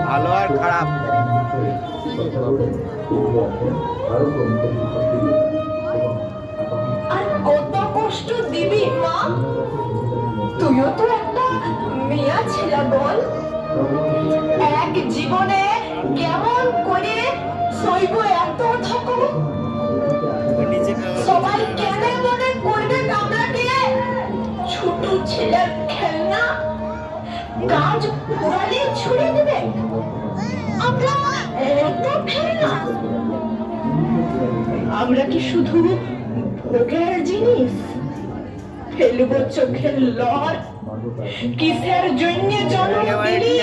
ভালো আর খারাপ। কত কষ্ট দিবি, মা? তুইও তো একটা মেয়া ছেলে, বল। এক জীবনে কেমন করে সইব এত থাকো? সবাই কেন মনে করবে কামড়াকে ছোট ছেলের খেলনা কাজ পোড়ালে আমরা কি শুধু ভোগের জিনিস? ফেলব চোখের লড়। কিসের জন্য জন্ম দিলি?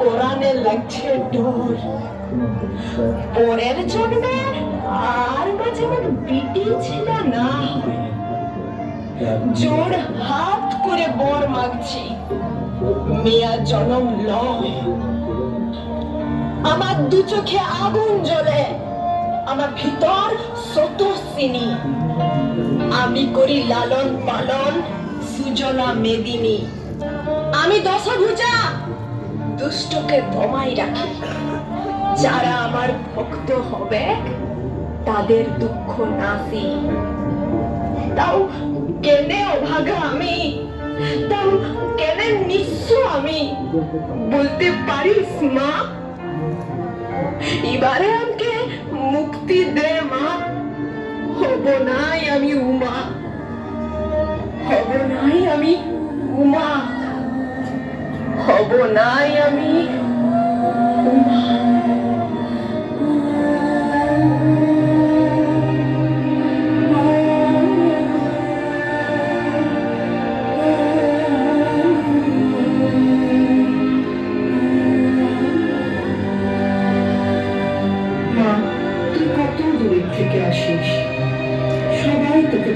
কোরআনে লাগছে ডোর। পরের জন্মে আর মাঝে মাঝে বিটি ছিল না জোর হাত করে বর মাগছি। মেয়া জনম লয়। আমার দু চোখে আগুন জ্বলে। আমার ভিতর শত সিনি আমি করি লালন পালন, সুজলা মেদিনী। আমি দশা দশভুজা, দুষ্টকে দমাই রাখি। যারা আমার ভক্ত হবে, তাদের দুঃখ নাসি তাও কেনে অভাগা আমি, তাও কেনে নিঃস্ব আমি, বলতে পারিস মা? এবারে আমাকে মুক্তি দে, মা। হব নাই আমি উমা। হব নাই আমি উমা। হব নাই আমি উমা।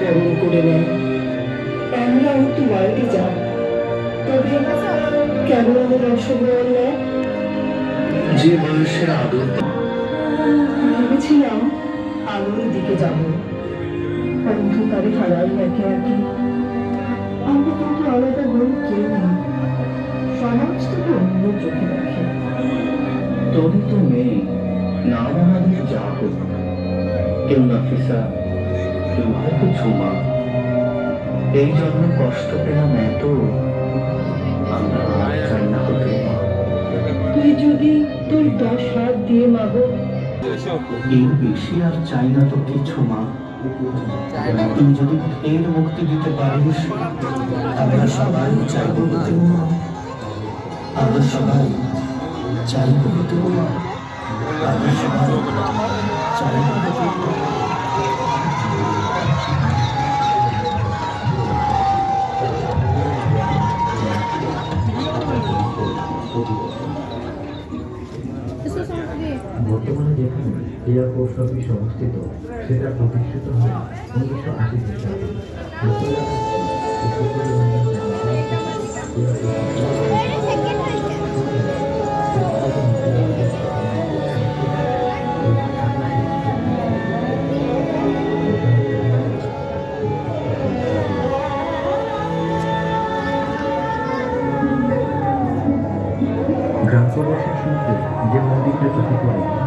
বরণ করে নেয় আমরাও তো বাড়িতে যাব তবে কেন আমাদের অংশগ্রহণ নেয়? যে মানুষের আদর ভেবেছিলাম আলোর দিকে যাব। অন্ধকারে হারাই একে একে। আমরা কিন্তু আলাদা বই কেউ নেই। সমাজ তোকে অন্য চোখে দেখে। তোরই তো মেয়ে নাম আমাদের যা হোক। কেউ নাফিসা হয়তো ঝুমা এই জন্য কষ্ট পেলাম এত। আমরা আর চাই না। হতে তুই যদি তোর দশ হাত দিয়ে মাগো এর বেশি আর চাই না তো কিছু মা। তুই যদি এর মুক্তি দিতে পারিস আমরা সবাই চাইব হতে মা আমরা সবাই চাইব হতে মা আমরা সবাই চাইব হতে মা যেখানে পোস্ট অফিস অবস্থিত সেটা প্রতিষ্ঠিত হয় উনিশশো আশি খ্রিস্টাব্দে যে মন্দিরটা হলো